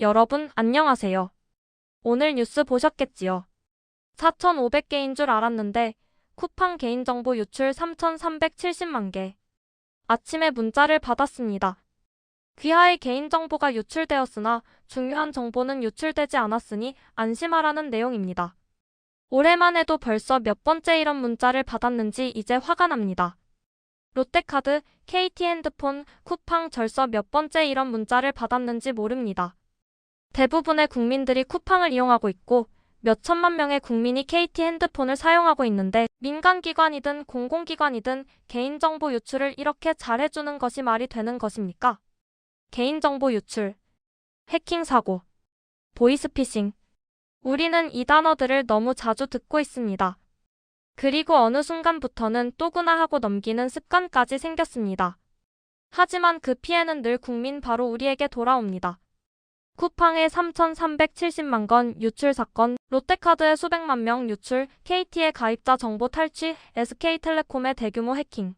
여러분 안녕하세요. 오늘 뉴스 보셨겠지요? 4,500개인 줄 알았는데 쿠팡 개인정보 유출 3,370만 개. 아침에 문자를 받았습니다. 귀하의 개인정보가 유출되었으나 중요한 정보는 유출되지 않았으니 안심하라는 내용입니다. 올해만 해도 벌써 몇 번째 이런 문자를 받았는지 이제 화가 납니다. 롯데카드, KT핸드폰, 쿠팡 절서 몇 번째 이런 문자를 받았는지 모릅니다. 대부분의 국민들이 쿠팡을 이용하고 있고 몇 천만 명의 국민이 KT 핸드폰을 사용하고 있는데 민간기관이든 공공기관이든 개인정보 유출을 이렇게 잘 해주는 것이 말이 되는 것입니까? 개인정보 유출, 해킹 사고, 보이스피싱. 우리는 이 단어들을 너무 자주 듣고 있습니다. 그리고 어느 순간부터는 또구나 하고 넘기는 습관까지 생겼습니다. 하지만 그 피해는 늘 국민 바로 우리에게 돌아옵니다. 쿠팡의 3,370만 건 유출 사건, 롯데카드의 수백만 명 유출, KT의 가입자 정보 탈취, SK텔레콤의 대규모 해킹.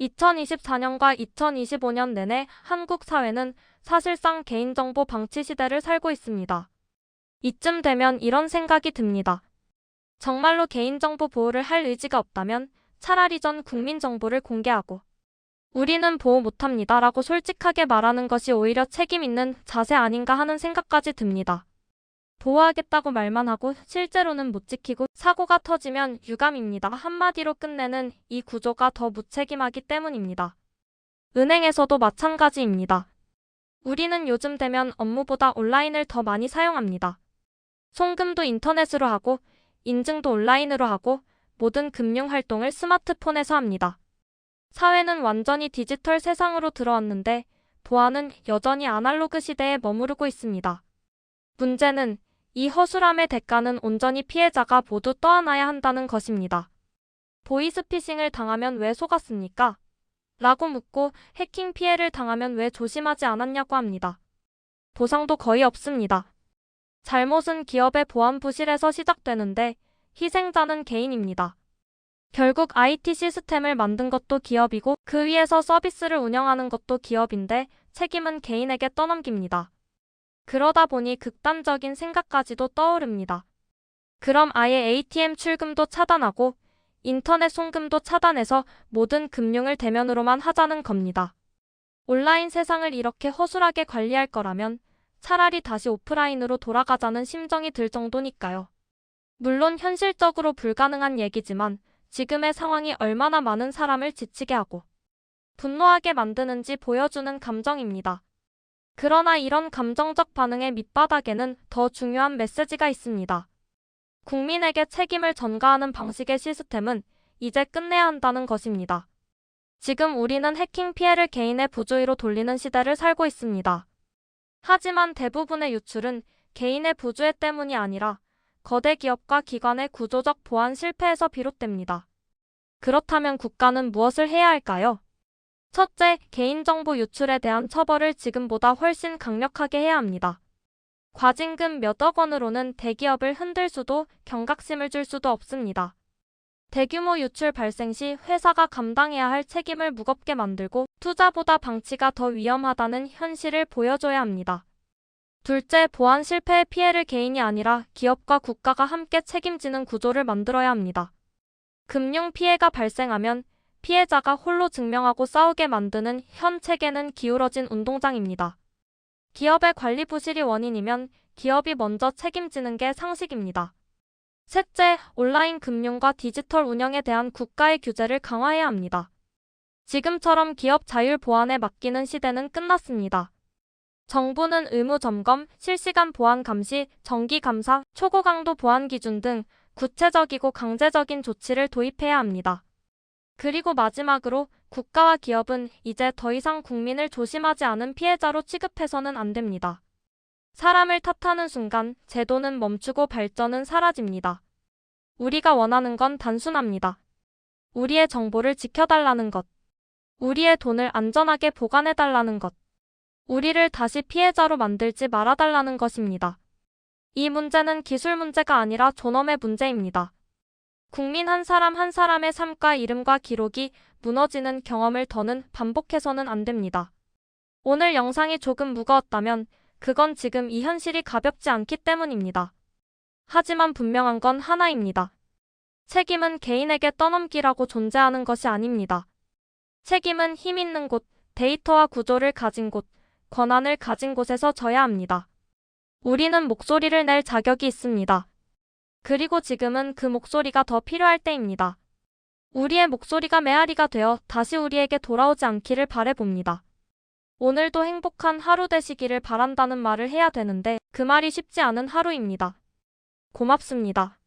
2024년과 2025년 내내 한국 사회는 사실상 개인정보 방치 시대를 살고 있습니다. 이쯤 되면 이런 생각이 듭니다. 정말로 개인정보 보호를 할 의지가 없다면 차라리 전 국민 정보를 공개하고 우리는 보호 못합니다 라고 솔직하게 말하는 것이 오히려 책임 있는 자세 아닌가 하는 생각까지 듭니다. 보호하겠다고 말만 하고 실제로는 못 지키고 사고가 터지면 유감입니다. 한마디로 끝내는 이 구조가 더 무책임하기 때문입니다. 은행에서도 마찬가지입니다. 우리는 요즘 되면 업무보다 온라인을 더 많이 사용합니다. 송금도 인터넷으로 하고 인증도 온라인으로 하고 모든 금융 활동을 스마트폰에서 합니다. 사회는 완전히 디지털 세상으로 들어왔는데 보안은 여전히 아날로그 시대에 머무르고 있습니다. 문제는 이 허술함의 대가는 온전히 피해자가 모두 떠안아야 한다는 것입니다. 보이스피싱을 당하면 왜 속았습니까? 라고 묻고 해킹 피해를 당하면 왜 조심하지 않았냐고 합니다. 보상도 거의 없습니다. 잘못은 기업의 보안 부실에서 시작되는데 희생자는 개인입니다. 결국 IT 시스템을 만든 것도 기업이고 그 위에서 서비스를 운영하는 것도 기업인데 책임은 개인에게 떠넘깁니다. 그러다 보니 극단적인 생각까지도 떠오릅니다. 그럼 아예 ATM 출금도 차단하고 인터넷 송금도 차단해서 모든 금융을 대면으로만 하자는 겁니다. 온라인 세상을 이렇게 허술하게 관리할 거라면 차라리 다시 오프라인으로 돌아가자는 심정이 들 정도니까요. 물론 현실적으로 불가능한 얘기지만 지금의 상황이 얼마나 많은 사람을 지치게 하고 분노하게 만드는지 보여주는 감정입니다. 그러나 이런 감정적 반응의 밑바닥에는 더 중요한 메시지가 있습니다. 국민에게 책임을 전가하는 방식의 시스템은 이제 끝내야 한다는 것입니다. 지금 우리는 해킹 피해를 개인의 부주의로 돌리는 시대를 살고 있습니다. 하지만 대부분의 유출은 개인의 부주의 때문이 아니라 거대 기업과 기관의 구조적 보안 실패에서 비롯됩니다. 그렇다면 국가는 무엇을 해야 할까요? 첫째, 개인정보 유출에 대한 처벌을 지금보다 훨씬 강력하게 해야 합니다. 과징금 몇억 원으로는 대기업을 흔들 수도 경각심을 줄 수도 없습니다. 대규모 유출 발생 시 회사가 감당해야 할 책임을 무겁게 만들고 투자보다 방치가 더 위험하다는 현실을 보여줘야 합니다. 둘째, 보안 실패의 피해를 개인이 아니라 기업과 국가가 함께 책임지는 구조를 만들어야 합니다. 금융 피해가 발생하면 피해자가 홀로 증명하고 싸우게 만드는 현 체계는 기울어진 운동장입니다. 기업의 관리 부실이 원인이면 기업이 먼저 책임지는 게 상식입니다. 셋째, 온라인 금융과 디지털 운영에 대한 국가의 규제를 강화해야 합니다. 지금처럼 기업 자율 보안에 맡기는 시대는 끝났습니다. 정부는 의무 점검, 실시간 보안 감시, 정기 감사, 초고 강도 보안 기준 등 구체적이고 강제적인 조치를 도입해야 합니다. 그리고 마지막으로 국가와 기업은 이제 더 이상 국민을 조심하지 않은 피해자로 취급해서는 안 됩니다. 사람을 탓하는 순간 제도는 멈추고 발전은 사라집니다. 우리가 원하는 건 단순합니다. 우리의 정보를 지켜달라는 것. 우리의 돈을 안전하게 보관해달라는 것. 우리를 다시 피해자로 만들지 말아달라는 것입니다. 이 문제는 기술 문제가 아니라 존엄의 문제입니다. 국민 한 사람 한 사람의 삶과 이름과 기록이 무너지는 경험을 더는 반복해서는 안 됩니다. 오늘 영상이 조금 무거웠다면 그건 지금 이 현실이 가볍지 않기 때문입니다. 하지만 분명한 건 하나입니다. 책임은 개인에게 떠넘기라고 존재하는 것이 아닙니다. 책임은 힘 있는 곳, 데이터와 구조를 가진 곳, 권한을 가진 곳에서 져야 합니다. 우리는 목소리를 낼 자격이 있습니다. 그리고 지금은 그 목소리가 더 필요할 때입니다. 우리의 목소리가 메아리가 되어 다시 우리에게 돌아오지 않기를 바래봅니다. 오늘도 행복한 하루 되시기를 바란다는 말을 해야 되는데 그 말이 쉽지 않은 하루입니다. 고맙습니다.